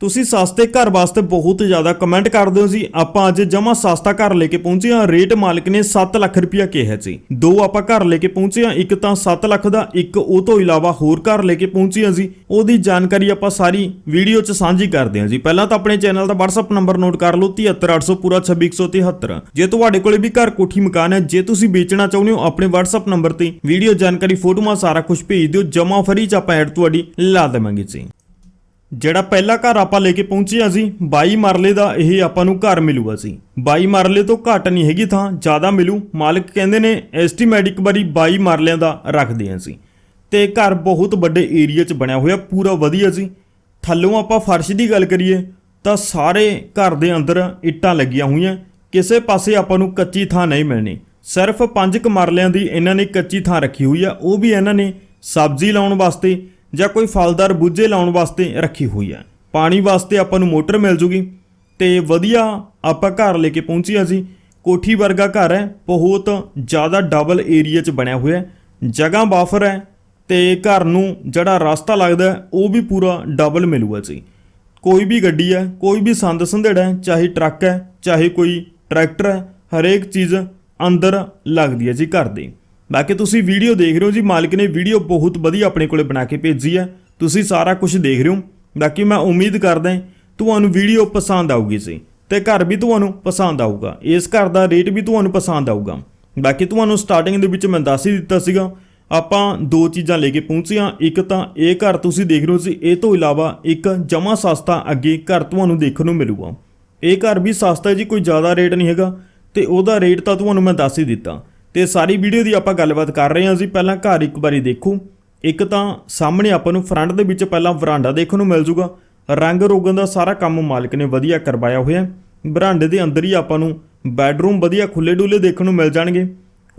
ਤੁਸੀਂ ਸਸਤੇ ਘਰ ਵਾਸਤੇ ਬਹੁਤ ਜ਼ਿਆਦਾ ਕਮੈਂਟ ਕਰਦੇ ਹੋ ਜੀ। ਆਪਾਂ ਅੱਜ ਜਮਾ ਸਸਤਾ ਘਰ ਲੈ ਕੇ ਪਹੁੰਚੇ ਹਾਂ। ਰੇਟ ਮਾਲਕ ਨੇ 7 ਲੱਖ ਰੁਪਇਆ ਕਿਹਾ ਜੀ। ਦੋ ਆਪਾਂ ਘਰ ਲੈ ਕੇ ਪਹੁੰਚੇ ਹਾਂ। ਇੱਕ ਤਾਂ 7 ਲੱਖ ਦਾ, ਇੱਕ ਉਹ ਤੋਂ ਇਲਾਵਾ ਹੋਰ ਘਰ ਲੈ ਕੇ ਪਹੁੰਚੇ ਹਾਂ ਜੀ। ਉਹਦੀ ਜਾਣਕਾਰੀ ਆਪਾਂ ਸਾਰੀ ਵੀਡੀਓ 'ਚ ਸਾਂਝੀ ਕਰਦੇ ਹਾਂ ਜੀ। ਪਹਿਲਾਂ ਤਾਂ ਆਪਣੇ ਚੈਨਲ ਦਾ WhatsApp ਨੰਬਰ ਨੋਟ ਕਰ ਲਓ। 73800 ਪੂਰਾ 26173 ਜੇ ਤੁਹਾਡੇ ਕੋਲੇ ਵੀ ਘਰ ਕੋਠੀ ਮਕਾਨ ਹੈ, ਜੇ ਤੁਸੀਂ ਵੇਚਣਾ ਚਾਹੁੰਦੇ ਹੋ, ਆਪਣੇ WhatsApp ਨੰਬਰ ਤੇ ਵੀਡੀਓ ਜਾਣਕਾਰੀ, ਫੋਟੋਆਂ ਸਾਰਾ ਕੁਝ ਭੇਜ ਦਿਓ। ਜਮਾ ਫਰੀ 'ਚ ਆਪਾਂ ਐਡ ਤੁਹਾਡੀ ਲਾ ਦੇਵਾਂਗੇ ਜੀ। ਜਿਹੜਾ ਪਹਿਲਾ ਘਰ ਆਪਾਂ ਲੈ ਕੇ ਪਹੁੰਚੇ ਹਾਂ ਜੀ 22 ਮਰਲੇ ਦਾ ਇਹ ਆਪਾਂ ਨੂੰ ਘਰ ਮਿਲੂਗਾ ਜੀ। 22 ਮਰਲੇ ਤੋਂ ਘੱਟ ਨਹੀਂ ਹੈਗੀ ਥਾਂ, ਜ਼ਿਆਦਾ ਮਿਲੂ। ਮਾਲਕ ਕਹਿੰਦੇ ਨੇ ਐਸਟੀਮੇਟ ਇੱਕ ਵਾਰੀ 22 ਮਰਲਿਆਂ ਦਾ ਰੱਖਦੇ ਹਾਂ ਜੀ। ਤੇ ਘਰ ਬਹੁਤ ਵੱਡੇ ਏਰੀਆ 'ਚ ਬਣਿਆ ਹੋਇਆ, ਪੂਰਾ ਵਧੀਆ ਜੀ। ਥੱਲੋਂ ਆਪਾਂ ਫਰਸ਼ ਦੀ ਗੱਲ ਕਰੀਏ, ਤਾਂ ਸਾਰੇ ਘਰ ਦੇ ਅੰਦਰ ਇੱਟਾਂ ਲੱਗੀਆਂ ਹੋਈਆਂ। ਕਿਸੇ ਪਾਸੇ ਆਪਾਂ ਨੂੰ ਕੱਚੀ ਥਾਂ ਨਹੀਂ ਮਿਲਣੀ। ਸਿਰਫ ਪੰਜ ਕੁ ਮਰਲਿਆਂ ਦੀ ਇਹਨਾਂ ਨੇ ਕੱਚੀ ਥਾਂ ਰੱਖੀ ਹੋਈ ਆ, ਉਹ ਵੀ ਇਹਨਾਂ ਨੇ ਸਬਜ਼ੀ ਲਾਉਣ ਵਾਸਤੇ ਜਾਂ ਕੋਈ ਫਲਦਾਰ ਬੂਝੇ ਲਾਉਣ ਵਾਸਤੇ ਰੱਖੀ ਹੋਈ ਹੈ। ਪਾਣੀ ਵਾਸਤੇ ਆਪਾਂ ਨੂੰ ਮੋਟਰ ਮਿਲ ਜੂਗੀ ਤੇ ਵਧੀਆ ਆਪਾਂ ਘਰ ਲੈ ਕੇ ਪਹੁੰਚੇ ਅਸੀਂ ਕੋਠੀ ਵਰਗਾ ਘਰ ਹੈ, ਬਹੁਤ ਜ਼ਿਆਦਾ ਡਬਲ ਏਰੀਆ 'ਚ ਬਣਿਆ ਹੋਇਆ ਹੈ। ਜਗ੍ਹਾ ਬਾਫਰ ਹੈ ਤੇ ਘਰ ਨੂੰ ਜਿਹੜਾ ਰਸਤਾ ਲੱਗਦਾ ਉਹ ਵੀ ਪੂਰਾ ਡਬਲ ਮਿਲੂਗਾ ਜੀ। ਕੋਈ ਵੀ ਗੱਡੀ ਹੈ, ਕੋਈ ਵੀ ਸੰਦ ਸੰਧੇੜਾ ਹੈ, ਚਾਹੇ ਟਰੱਕ ਹੈ, ਚਾਹੇ ਕੋਈ ਟਰੈਕਟਰ ਹੈ, ਹਰੇਕ ਚੀਜ਼ ਅੰਦਰ ਲੱਗਦੀ ਹੈ ਜੀ ਘਰ ਦੇ। ਬਾਕੀ ਤੁਸੀਂ ਵੀਡੀਓ ਦੇਖ ਰਹੇ ਹੋ ਜੀ, ਮਾਲਕ ਨੇ ਵੀਡੀਓ ਬਹੁਤ ਵਧੀਆ ਆਪਣੇ ਕੋਲੇ ਬਣਾ ਕੇ ਭੇਜੀ ਹੈ। ਤੁਸੀਂ ਸਾਰਾ ਕੁਝ ਦੇਖ ਰਹੇ ਹੋ। ਬਾਕੀ ਮੈਂ ਉਮੀਦ ਕਰਦਾ ਹਾਂ, ਤੁਹਾਨੂੰ ਵੀਡੀਓ ਪਸੰਦ ਆਊਗੀ ਸੀ ਤੇ ਘਰ ਵੀ ਤੁਹਾਨੂੰ ਪਸੰਦ ਆਊਗਾ। ਇਸ ਘਰ ਦਾ ਰੇਟ ਵੀ ਤੁਹਾਨੂੰ ਪਸੰਦ ਆਊਗਾ। ਬਾਕੀ ਤੁਹਾਨੂੰ ਸਟਾਰਟਿੰਗ ਦੇ ਵਿੱਚ ਮੈਂ ਦੱਸ ਹੀ ਦਿੱਤਾ ਸੀਗਾ, ਆਪਾਂ ਦੋ ਚੀਜ਼ਾਂ ਲੈ ਕੇ ਪਹੁੰਚੀਆਂ ਇੱਕ ਤਾਂ ਇਹ ਘਰ ਤੁਸੀਂ ਦੇਖ ਰਹੇ ਹੋ ਸੀ ਇਹ ਤੋਂ ਇਲਾਵਾ ਇੱਕ ਜਮਾ ਸਸਤਾ ਅੱਗੇ ਘਰ ਤੁਹਾਨੂੰ ਦੇਖਣ ਨੂੰ ਮਿਲੂਗਾ। ਇਹ ਘਰ ਵੀ ਸਸਤਾ ਹੈ ਜੀ, ਕੋਈ ਜ਼ਿਆਦਾ ਰੇਟ ਨਹੀਂ ਹੈਗਾ। ਤੇ ਉਹਦਾ ਰੇਟ ਤਾਂ ਤੁਹਾਨੂੰ ਮੈਂ ਦੱਸ ਹੀ ਦਿੱਤਾ। ਤੇ ਸਾਰੀ ਵੀਡੀਓ ਦੀ ਆਪਾਂ ਗੱਲਬਾਤ ਕਰ ਰਹੇ ਹਾਂ ਜੀ। ਪਹਿਲਾਂ ਘਰ ਇੱਕ ਵਾਰੀ ਦੇਖੋ। ਇੱਕ ਤਾਂ ਸਾਹਮਣੇ ਆਪਾਂ ਨੂੰ ਫਰੰਟ ਦੇ ਵਿੱਚ ਪਹਿਲਾਂ ਵਰਾਂਡਾ ਦੇਖਣ ਨੂੰ ਮਿਲ ਜੂਗਾ। ਰੰਗ ਰੋਗਨ ਦਾ ਸਾਰਾ ਕੰਮ ਮਾਲਕ ਨੇ ਵਧੀਆ ਕਰਵਾਇਆ ਹੋਇਆ ਹੈ। ਬਰਾਂਡੇ ਦੇ ਅੰਦਰ ਹੀ ਆਪਾਂ ਨੂੰ ਬੈੱਡਰੂਮ ਵਧੀਆ ਖੁੱਲੇ ਡੁੱਲੇ ਦੇਖਣ ਨੂੰ ਮਿਲ ਜਾਣਗੇ।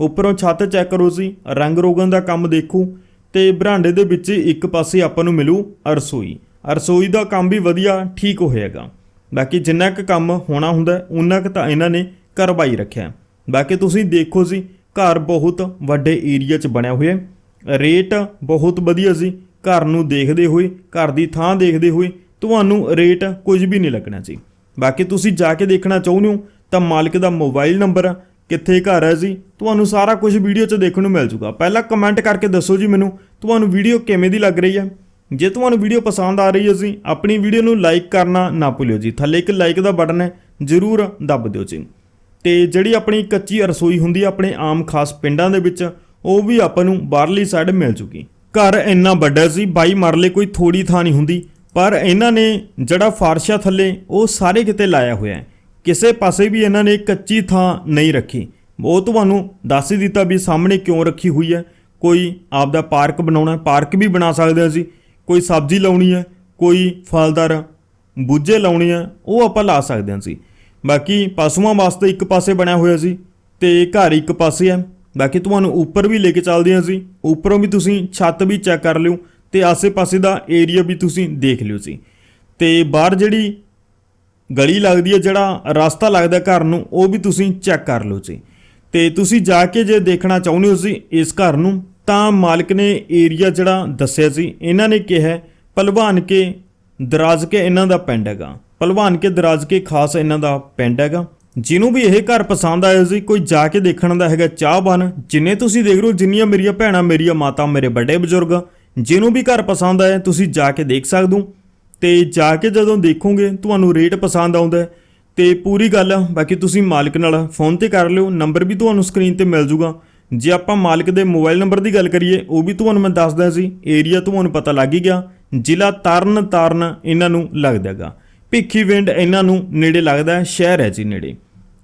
ਉੱਪਰੋਂ ਛੱਤ ਚੈੱਕ ਕਰੋ ਜੀ। ਰੰਗ ਰੋਗਨ ਦਾ ਕੰਮ ਦੇਖੋ। ਤੇ ਬਰਾਂਡੇ ਦੇ ਵਿੱਚ ਇੱਕ ਪਾਸੇ ਆਪਾਂ ਨੂੰ ਮਿਲੂ ਰਸੋਈ। ਰਸੋਈ ਦਾ ਕੰਮ ਵੀ ਵਧੀਆ ਠੀਕ ਹੋਏਗਾ। ਬਾਕੀ ਜਿੰਨਾ ਕੁ ਕੰਮ ਹੋਣਾ ਹੁੰਦਾ ਉਨਾ ਕੁ ਤਾਂ ਇਹਨਾਂ ਨੇ ਕਰਵਾਈ ਰੱਖਿਆ। ਬਾਕੀ ਤੁਸੀਂ ਦੇਖੋ ਜੀ ਘਰ ਬਹੁਤ ਵੱਡੇ ਏਰੀਆ 'ਚ ਬਣਿਆ ਹੋਇਆ ਰੇਟ ਬਹੁਤ ਵਧੀਆ ਸੀ। ਘਰ ਨੂੰ ਦੇਖਦੇ ਹੋਏ, ਘਰ ਦੀ ਥਾਂ ਦੇਖਦੇ ਹੋਏ ਤੁਹਾਨੂੰ ਰੇਟ ਕੁਝ ਵੀ ਨਹੀਂ ਲੱਗਣਾ ਜੀ ਬਾਕੀ ਤੁਸੀਂ ਜਾ ਕੇ ਦੇਖਣਾ ਚਾਹੁੰਦੇ ਹੋ ਤਾਂ ਮਾਲਕ ਦਾ ਮੋਬਾਈਲ ਨੰਬਰ ਕਿੱਥੇ ਘਰ ਹੈ ਜੀ, ਤੁਹਾਨੂੰ ਸਾਰਾ ਕੁਝ ਵੀਡੀਓ 'ਚ ਦੇਖਣ ਨੂੰ ਮਿਲ ਜੂਗਾ ਪਹਿਲਾਂ ਕਮੈਂਟ ਕਰਕੇ ਦੱਸੋ ਜੀ ਮੈਨੂੰ, ਤੁਹਾਨੂੰ ਵੀਡੀਓ ਕਿਵੇਂ ਦੀ ਲੱਗ ਰਹੀ ਹੈ? ਜੇ ਤੁਹਾਨੂੰ ਵੀਡੀਓ ਪਸੰਦ ਆ ਰਹੀ ਹੈ ਜੀ, ਆਪਣੀ ਵੀਡੀਓ ਨੂੰ ਲਾਈਕ ਕਰਨਾ ਨਾ ਭੁੱਲਿਓ ਜੀ। ਥੱਲੇ ਇੱਕ ਲਾਈਕ ਦਾ ਬਟਨ ਹੈ, ਜ਼ਰੂਰ ਦੱਬ ਦਿਓ ਜੀ। ਤੇ ਜਿਹੜੀ ਆਪਣੀ ਕੱਚੀ ਰਸੋਈ ਹੁੰਦੀ ਹੈ ਆਪਣੇ ਆਮ ਖਾਸ ਪਿੰਡਾਂ ਦੇ ਵਿੱਚ, ਉਹ ਵੀ ਆਪਾਂ ਨੂੰ ਬਾਹਰਲੀ ਸਾਈਡ ਮਿਲ ਚੁੱਕੀ। ਘਰ ਇੰਨਾ ਵੱਡਾ ਸੀ 22 ਮਰਲੇ ਕੋਈ ਥੋੜੀ ਥਾਂ ਨਹੀਂ ਹੁੰਦੀ, ਪਰ ਇਹਨਾਂ ਨੇ ਜਿਹੜਾ ਫਰਸ਼ਾ ਥੱਲੇ, ਉਹ ਸਾਰੇ ਕਿਤੇ ਲਾਇਆ ਹੋਇਆ ਹੈ। ਕਿਸੇ ਪਾਸੇ ਵੀ ਇਹਨਾਂ ਨੇ ਕੱਚੀ ਥਾਂ ਨਹੀਂ ਰੱਖੀ। ਉਹ ਤੁਹਾਨੂੰ ਦੱਸ ਹੀ ਦਿੱਤਾ ਵੀ ਸਾਹਮਣੇ ਕਿਉਂ ਰੱਖੀ ਹੋਈ ਹੈ। ਕੋਈ ਆਪਦਾ ਪਾਰਕ ਬਣਾਉਣਾ ਪਾਰਕ ਵੀ ਬਣਾ ਸਕਦੇ ਹਾਂ ਅਸੀਂ। ਕੋਈ ਸਬਜ਼ੀ ਲਾਉਣੀ ਹੈ, ਕੋਈ ਫਲਦਾਰ ਬੂਝੇ ਲਾਉਣੇ ਆ, ਉਹ ਆਪਾਂ ਲਾ ਸਕਦੇ ਹਾਂ ਸੀ ਬਾਕੀ ਪਸ਼ੂਆਂ ਵਾਸਤੇ ਇੱਕ ਪਾਸੇ ਬਣਿਆ ਹੋਇਆ ਸੀ ਤੇ ਘਰ ਇੱਕ ਪਾਸੇ ਹੈ। ਬਾਕੀ ਤੁਹਾਨੂੰ ਉੱਪਰ ਵੀ ਲੈ ਕੇ ਚੱਲਦੇ ਹਾਂ ਸੀ ਉੱਪਰੋਂ ਵੀ ਤੁਸੀਂ ਛੱਤ ਵੀ ਚੈੱਕ ਕਰ ਲਿਓ ਤੇ ਆਸੇ-ਪਾਸੇ ਦਾ ਏਰੀਆ ਵੀ ਤੁਸੀਂ ਦੇਖ ਲਿਓ ਸੀ ਤੇ ਬਾਹਰ ਜਿਹੜੀ ਗਲੀ ਲੱਗਦੀ ਹੈ ਜਿਹੜਾ ਰਸਤਾ ਲੱਗਦਾ ਘਰ ਨੂੰ ਉਹ ਵੀ ਤੁਸੀਂ ਚੈੱਕ ਕਰ ਲਓ ਜੀ। ਤੇ ਤੁਸੀਂ ਜਾ ਕੇ ਜੇ ਦੇਖਣਾ ਚਾਹੁੰਦੇ ਹੋ ਸੀ ਇਸ ਘਰ ਨੂੰ ਤਾਂ ਮਾਲਕ ਨੇ ਏਰੀਆ ਜਿਹੜਾ ਦੱਸਿਆ ਸੀ ਇਹਨਾਂ ਨੇ ਕਿਹਾ ਹੈ, ਭਲਵਾਨ ਕੇ ਦਰਾਜ ਕੇ ਇਹਨਾਂ ਦਾ ਪਿੰਡ ਹੈਗਾ। ਭਲਵਾਨ ਕੇ ਦਰਾਜ ਕੇ ਖਾਸ ਇਹਨਾਂ ਦਾ ਪਿੰਡ ਹੈਗਾ। ਜਿਹਨੂੰ ਵੀ ਇਹ ਘਰ ਪਸੰਦ ਆਇਆ ਸੀ, ਕੋਈ ਜਾ ਕੇ ਦੇਖਣ ਦਾ ਹੈਗਾ ਚਾਹਵਾਨ ਜਿੰਨੇ ਤੁਸੀਂ ਦੇਖ ਰਹੇ ਹੋ ਜਿੰਨੀਆਂ ਮੇਰੀਆਂ ਭੈਣਾਂ, ਮੇਰੀਆਂ ਮਾਤਾ, ਮੇਰੇ ਵੱਡੇ ਬਜ਼ੁਰਗ, ਜਿਹਨੂੰ ਵੀ ਘਰ ਪਸੰਦ ਆਇਆ, ਤੁਸੀਂ ਜਾ ਕੇ ਦੇਖ ਸਕਦੇ ਹੋ। ਤੇ ਜਾ ਕੇ ਜਦੋਂ ਦੇਖੋਗੇ, ਤੁਹਾਨੂੰ ਰੇਟ ਪਸੰਦ ਆਉਂਦਾ ਹੈ। ਤੇ ਪੂਰੀ ਗੱਲ ਬਾਕੀ ਤੁਸੀਂ ਮਾਲਕ ਨਾਲ ਫੋਨ ਤੇ ਕਰ ਲਿਓ, ਨੰਬਰ ਵੀ ਤੁਹਾਨੂੰ ਸਕਰੀਨ ਤੇ ਮਿਲ ਜੂਗਾ। ਜੇ ਆਪਾਂ ਮਾਲਕ ਦੇ ਮੋਬਾਈਲ ਨੰਬਰ ਦੀ ਗੱਲ ਕਰੀਏ, ਉਹ ਵੀ ਤੁਹਾਨੂੰ ਮੈਂ ਦੱਸਦਾ ਸੀ, ਏਰੀਆ ਤੁਹਾਨੂੰ ਪਤਾ ਲੱਗ ਹੀ ਗਿਆ। ਜ਼ਿਲ੍ਹਾ ਤਰਨ ਤਾਰਨ ਇਹਨਾਂ ਨੂੰ ਲੱਗਦਾਗਾ ਭਿੱਖੀ ਵਿੰਡ ਇਹਨਾਂ ਨੂੰ ਨੇੜੇ ਲੱਗਦਾ ਸ਼ਹਿਰ ਹੈ ਜੀ ਨੇੜੇ।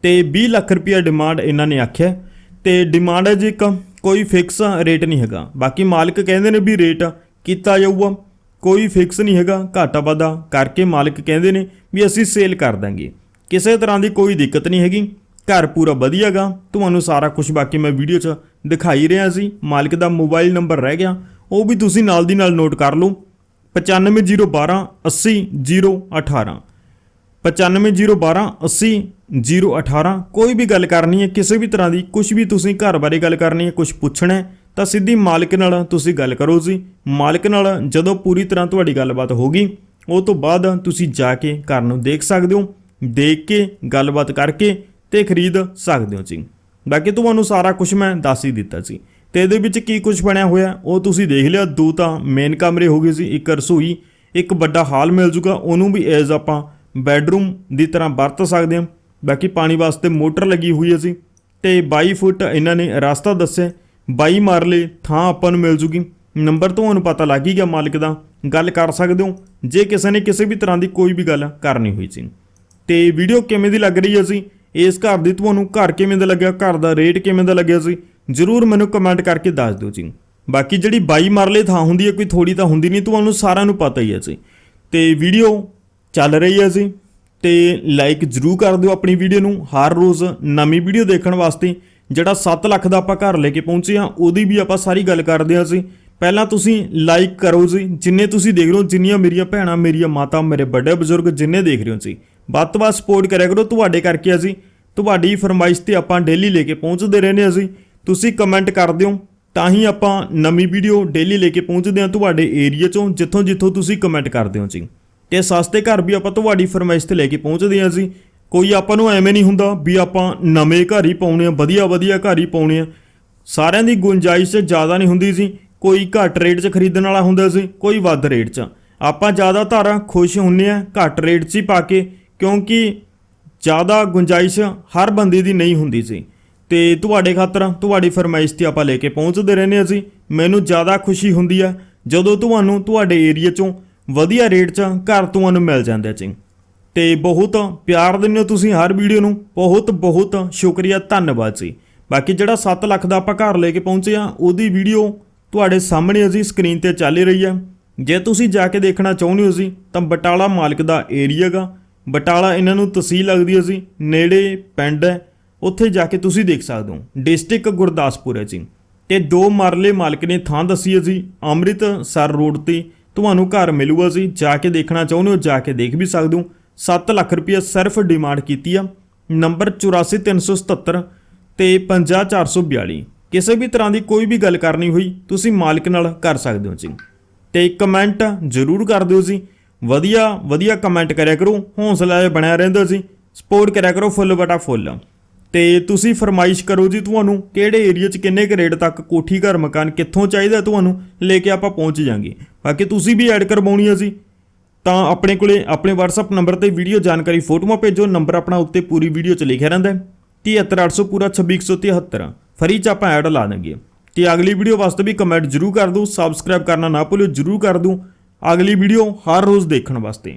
ਤੇ 20 ਲੱਖ ਰੁਪਇਆ ਡਿਮਾਂਡ ਇਹਨਾਂ ਨੇ ਆਖਿਆ ਤੇ ਡਿਮਾਂਡ ਹੈ ਜੀ ਇੱਕ ਕੋਈ ਫਿਕਸ ਰੇਟ ਨਹੀਂ ਹੈਗਾ। ਬਾਕੀ ਮਾਲਕ ਕਹਿੰਦੇ ਨੇ ਵੀ ਰੇਟ ਕੀਤਾ ਜਾਊਗਾ। ਕੋਈ ਫਿਕਸ ਨਹੀਂ ਹੈਗਾ, ਘਾਟਾ ਵਾਧਾ ਕਰਕੇ ਮਾਲਕ ਕਹਿੰਦੇ ਨੇ ਵੀ ਅਸੀਂ ਸੇਲ ਕਰ ਦਾਂਗੇ। ਕਿਸੇ ਤਰ੍ਹਾਂ ਦੀ ਕੋਈ ਦਿੱਕਤ ਨਹੀਂ ਹੈਗੀ। ਘਰ ਪੂਰਾ ਵਧੀਆਗਾ ਤੁਹਾਨੂੰ ਸਾਰਾ ਕੁਝ ਬਾਕੀ ਮੈਂ ਵੀਡੀਓ 'ਚ ਦਿਖਾਈ ਰਿਹਾ ਸੀ। ਮਾਲਕ ਦਾ ਮੋਬਾਈਲ ਨੰਬਰ ਰਹਿ ਗਿਆ। ਉਹ ਵੀ ਤੁਸੀਂ ਨਾਲ ਦੀ ਨਾਲ ਨੋਟ ਕਰ ਲਓ। 95012 80018 95012 80018 ਕੋਈ ਵੀ ਗੱਲ ਕਰਨੀ ਹੈ, ਕਿਸੇ ਵੀ ਤਰ੍ਹਾਂ ਦੀ ਕੁਝ ਵੀ ਤੁਸੀਂ ਘਰ ਬਾਰੇ ਗੱਲ ਕਰਨੀ ਹੈ ਕੁਝ ਪੁੱਛਣਾ ਹੈ, ਤਾਂ ਸਿੱਧੀ ਮਾਲਕ ਨਾਲ ਤੁਸੀਂ ਗੱਲ ਕਰੋ ਜੀ। ਮਾਲਕ ਨਾਲ ਜਦੋਂ ਪੂਰੀ ਤਰ੍ਹਾਂ ਤੁਹਾਡੀ ਗੱਲਬਾਤ ਹੋਗੀ ਉਹ ਤੋਂ ਬਾਅਦ ਤੁਸੀਂ ਜਾ ਕੇ ਘਰ ਨੂੰ ਦੇਖ ਸਕਦੇ ਹੋ। ਦੇਖ ਕੇ ਗੱਲਬਾਤ ਕਰਕੇ ਤੇ ਖਰੀਦ ਸਕਦੇ ਹੋ ਜੀ। ਬਾਕੀ ਤੁਹਾਨੂੰ ਸਾਰਾ ਕੁਝ ਮੈਂ ਦੱਸ ਹੀ ਦਿੱਤਾ ਸੀ ਤੇ ਇਹਦੇ ਵਿੱਚ ਕੀ ਕੁਝ ਬਣਿਆ ਹੋਇਆ? ਉਹ ਤੁਸੀਂ ਦੇਖ ਲਿਆ। ਦੋ ਤਾਂ ਮੇਨ ਕਮਰੇ ਹੋ ਗਏ ਸੀ, ਇੱਕ ਰਸੋਈ, ਇੱਕ ਵੱਡਾ ਹਾਲ ਮਿਲ ਜੂਗਾ। ਉਹਨੂੰ ਵੀ ਐਜ਼ ਆਪਾਂ ਬੈੱਡਰੂਮ ਦੀ ਤਰ੍ਹਾਂ ਵਰਤ ਸਕਦੇ ਹਾਂ। ਬਾਕੀ ਪਾਣੀ ਵਾਸਤੇ ਮੋਟਰ ਲੱਗੀ ਹੋਈ ਹੈ ਸੀ ਤੇ 22 ਫੁੱਟ ਇਹਨਾਂ ਨੇ ਰਸਤਾ ਦੱਸਿਆ। 22 ਮਾਰਲੇ ਥਾਂ ਆਪਾਂ ਨੂੰ ਮਿਲ ਜੂਗੀ। ਨੰਬਰ ਤੁਹਾਨੂੰ ਪਤਾ ਲੱਗ ਹੀ ਗਿਆ ਮਾਲਕ ਦਾ। ਗੱਲ ਕਰ ਸਕਦੇ ਹੋ। ਜੇ ਕਿਸੇ ਨੇ ਕਿਸੇ ਵੀ ਤਰ੍ਹਾਂ ਦੀ ਕੋਈ ਵੀ ਗੱਲ ਕਰਨੀ ਹੋਈ ਸੀ। ਤੇ ਵੀਡੀਓ ਕਿਵੇਂ ਦੀ ਲੱਗ ਰਹੀ ਹੈ ਸੀ ਇਸ ਘਰ ਦੀ ਤੁਹਾਨੂੰ ਘਰ ਕਿਵੇਂ ਦਾ ਲੱਗਿਆ? ਘਰ ਦਾ ਰੇਟ ਕਿਵੇਂ ਦਾ ਲੱਗਿਆ ਸੀ? ਜਰੂਰ ਮੈਨੂੰ ਕਮੈਂਟ ਕਰਕੇ ਦੱਸ ਦਿਓ ਜੀ। ਬਾਕੀ ਜਿਹੜੀ 22 ਮਰਲੇ ਥਾਂ ਹੁੰਦੀ ਹੈ, ਕੋਈ ਥੋੜੀ ਤਾਂ ਹੁੰਦੀ ਨਹੀਂ, ਤੁਹਾਨੂੰ ਸਾਰਿਆਂ ਨੂੰ ਪਤਾ ਹੀ ਹੈ ਜੀ। ਤੇ ਵੀਡੀਓ ਚੱਲ ਰਹੀ ਹੈ ਜੀ। ਤੇ ਲਾਈਕ ਜਰੂਰ ਕਰ ਦਿਓ ਆਪਣੀ ਵੀਡੀਓ ਨੂੰ। ਹਰ ਰੋਜ਼ ਨਵੀਂ ਵੀਡੀਓ ਦੇਖਣ ਵਾਸਤੇ ਜਿਹੜਾ 7 ਲੱਖ ਦਾ ਆਪਾਂ ਘਰ ਲੈ ਕੇ ਪਹੁੰਚੇ ਆ ਉਹਦੀ ਵੀ ਆਪਾਂ ਸਾਰੀ ਗੱਲ ਕਰਦੇ ਹਾਂ ਜੀ। ਪਹਿਲਾਂ ਤੁਸੀਂ ਲਾਈਕ ਕਰੋ ਜੀ। ਜਿੰਨੇ ਤੁਸੀਂ ਦੇਖ ਰਹੇ ਹੋ, ਜਿੰਨੀਆਂ ਮੇਰੀਆਂ ਭੈਣਾਂ, ਮੇਰੀਆਂ ਮਾਤਾ, ਮੇਰੇ ਵੱਡੇ ਬਜ਼ੁਰਗ ਜਿੰਨੇ ਦੇਖ ਰਹੇ ਹੋ ਜੀ, ਵੱਧ ਤੋਂ ਵੱਧ ਸਪੋਰਟ ਕਰਿਆ ਕਰੋ। ਤੁਹਾਡੇ ਕਰਕੇ ਅਸੀਂ ਤੁਹਾਡੀ ਫਰਮਾਇਸ਼ ਤੇ ਆਪਾਂ ਡੇਲੀ ਲੈ ਕੇ ਪਹੁੰਚਦੇ ਰਹਿੰਦੇ ਹਾਂ ਅਸੀਂ ਤੁਸੀਂ ਕਮੈਂਟ ਕਰ ਦਿਓ, ਤਾਂ ਹੀ ਆਪਾਂ ਨਵੀਂ ਵੀਡੀਓ ਡੇਲੀ ਲੈ ਕੇ ਪਹੁੰਚਦੇ ਹਾਂ ਤੁਹਾਡੇ ਏਰੀਆ ਚੋਂ, ਜਿੱਥੋਂ ਜਿੱਥੋਂ ਤੁਸੀਂ ਕਮੈਂਟ ਕਰਦੇ ਹੋ ਜੀ। ਤੇ ਸਸਤੇ ਘਰ ਵੀ ਆਪਾਂ ਤੁਹਾਡੀ ਫਰਮਾਇਸ਼ ਤੇ ਲੈ ਕੇ ਪਹੁੰਚਦੇ ਹਾਂ ਜੀ। ਕੋਈ ਆਪਾਂ ਨੂੰ ਐਵੇਂ ਨਹੀਂ ਹੁੰਦਾ ਵੀ ਆਪਾਂ ਨਵੇਂ ਘਰ ਹੀ ਪਾਉਣੇ ਆ, ਵਧੀਆ ਵਧੀਆ ਘਰ ਹੀ ਪਾਉਣੇ ਆ। ਸਾਰਿਆਂ ਦੀ ਗੁੰਜਾਇਸ਼ ਜ਼ਿਆਦਾ ਨਹੀਂ ਹੁੰਦੀ ਸੀ ਕੋਈ ਘੱਟ ਰੇਟ 'ਚ ਖਰੀਦਣ ਵਾਲਾ ਹੁੰਦਾ ਸੀ ਕੋਈ ਵੱਧ ਰੇਟ 'ਚ। ਆਪਾਂ ਜ਼ਿਆਦਾਤਰ ਖੁਸ਼ ਹੁੰਨੇ ਆ ਘੱਟ ਰੇਟ 'ਚ ਹੀ ਪਾ ਕੇ, ਕਿਉਂਕਿ ਜ਼ਿਆਦਾ ਗੁੰਜਾਇਸ਼ ਹਰ ਬੰਦੇ ਦੀ ਨਹੀਂ ਹੁੰਦੀ ਸੀ ਤੇ ਤੁਹਾਡੇ ਖਾਤਰ ਤੁਹਾਡੀ ਫਰਮਾਇਸ਼ ਤੇ ਆਪਾਂ ਲੈ ਕੇ ਪਹੁੰਚਦੇ ਰਹਿੰਦੇ ਹਾਂ ਸੀ ਮੈਨੂੰ ਜ਼ਿਆਦਾ ਖੁਸ਼ੀ ਹੁੰਦੀ ਆ ਜਦੋਂ ਤੁਹਾਨੂੰ ਤੁਹਾਡੇ ਏਰੀਆ 'ਚੋਂ ਵਧੀਆ ਰੇਟ 'ਚ ਘਰ ਤੁਹਾਨੂੰ ਮਿਲ ਜਾਂਦਾ ਜੀ। ਤੇ ਬਹੁਤ ਪਿਆਰ ਦਿੰਦੇ ਹੋ ਤੁਸੀਂ ਹਰ ਵੀਡੀਓ ਨੂੰ। ਬਹੁਤ ਬਹੁਤ ਸ਼ੁਕਰੀਆ, ਧੰਨਵਾਦ ਜੀ। ਬਾਕੀ ਜਿਹੜਾ 7 ਲੱਖ ਦਾ ਆਪਾਂ ਘਰ ਲੈ ਕੇ ਪਹੁੰਚੇ ਆ ਉਹਦੀ ਵੀਡੀਓ ਤੁਹਾਡੇ ਸਾਹਮਣੇ ਅਸੀਂ ਸਕਰੀਨ ਤੇ ਚੱਲ ਰਹੀ ਆ ਜੇ ਤੁਸੀਂ ਜਾ ਕੇ ਦੇਖਣਾ ਚਾਹੁੰਦੇ ਹੋ ਜੀ, ਤਾਂ ਬਟਾਲਾ ਮਾਲਕ ਦਾ ਏਰੀਆ ਗਾ ਬਟਾਲਾ ਇਹਨਾਂ ਨੂੰ ਤਹਿਸੀਲ ਲੱਗਦੀ ਹੈ ਜੀ, ਨੇੜੇ ਪਿੰਡ ਹੈ। ਉੱਥੇ ਜਾ ਕੇ ਤੁਸੀਂ ਦੇਖ ਸਕਦੇ ਹੋ। ਡਿਸਟ੍ਰਿਕਟ ਗੁਰਦਾਸਪੁਰ ਹੈ ਜੀ। ਤੇ ਦੋ ਮਰਲੇ ਮਾਲਕ ਨੇ ਥਾਂ ਦੱਸੀ ਹੈ ਜੀ। ਅੰਮ੍ਰਿਤਸਰ ਰੋਡ ਤੇ ਤੁਹਾਨੂੰ ਘਰ ਮਿਲੂਗਾ ਜੀ। ਜਾ ਕੇ ਦੇਖਣਾ ਚਾਹੁੰਦੇ ਹੋ, ਜਾ ਕੇ ਦੇਖ ਵੀ ਸਕਦੇ ਹੋ। 7 ਲੱਖ ਰੁਪਏ ਸਿਰਫ ਡਿਮਾਂਡ ਕੀਤੀ ਆ। ਨੰਬਰ 84377 ਤੇ 50442 ਕਿਸੇ ਵੀ ਤਰ੍ਹਾਂ ਦੀ ਕੋਈ ਵੀ ਗੱਲ ਕਰਨੀ ਹੋਈ, ਤੁਸੀਂ ਮਾਲਕ ਨਾਲ ਕਰ ਸਕਦੇ ਹੋ ਜੀ। ਤੇ ਕਮੈਂਟ ਜ਼ਰੂਰ ਕਰ ਦਿਓ ਜੀ। ਵਧੀਆ ਵਧੀਆ ਕਮੈਂਟ ਕਰਿਆ ਕਰੋ। ਹੌਸਲਾ ਬਣਿਆ ਰਹਿੰਦਾ ਜੀ। ਸਪੋਰਟ ਕਰਿਆ ਕਰੋ ਫੁੱਲ ਬਟਾ ਫੁੱਲ। ਤੇ ਤੁਸੀਂ ਫਰਮਾਇਸ਼ ਕਰੋ ਜੀ ਤੁਹਾਨੂੰ ਕਿਹੜੇ ਏਰੀਆ 'ਚ ਕਿੰਨੇ ਕੁ ਰੇਟ ਤੱਕ ਕੋਠੀ ਘਰ ਮਕਾਨ ਕਿੱਥੋਂ ਚਾਹੀਦਾ ਤੁਹਾਨੂੰ ਲੈ ਕੇ ਆਪਾਂ ਪਹੁੰਚ ਜਾਾਂਗੇ। ਬਾਕੀ ਤੁਸੀਂ ਵੀ ਐਡ ਕਰਵਾਉਣੀ ਆ ਜੀ। ਤਾਂ ਆਪਣੇ ਕੋਲੇ ਆਪਣੇ WhatsApp ਨੰਬਰ ਤੇ ਵੀਡੀਓ ਜਾਣਕਾਰੀ ਫੋਟੋਆਂ ਭੇਜੋ ਨੰਬਰ ਆਪਣਾ ਉੱਤੇ ਪੂਰੀ ਵੀਡੀਓ 'ਚ ਲਿਖਿਆ ਰਹਿੰਦਾ ਹੈ। 73800 ਪੂਰਾ 26173 ਫਰੀ 'ਚ ਆਪਾਂ ਐਡ ਲਾ ਦਾਂਗੇ ਤੇ ਅਗਲੀ ਵੀਡੀਓ ਵਾਸਤੇ ਵੀ ਕਮੈਂਟ ਜਰੂਰ ਕਰ ਦਿਓ। ਸਬਸਕ੍ਰਾਈਬ ਕਰਨਾ ਨਾ ਭੁੱਲਿਓ, ਜਰੂਰ ਕਰ ਦਿਓ। ਅਗਲੀ ਵੀਡੀਓ ਹਰ ਰੋਜ਼ ਦੇਖਣ ਵਾਸਤੇ।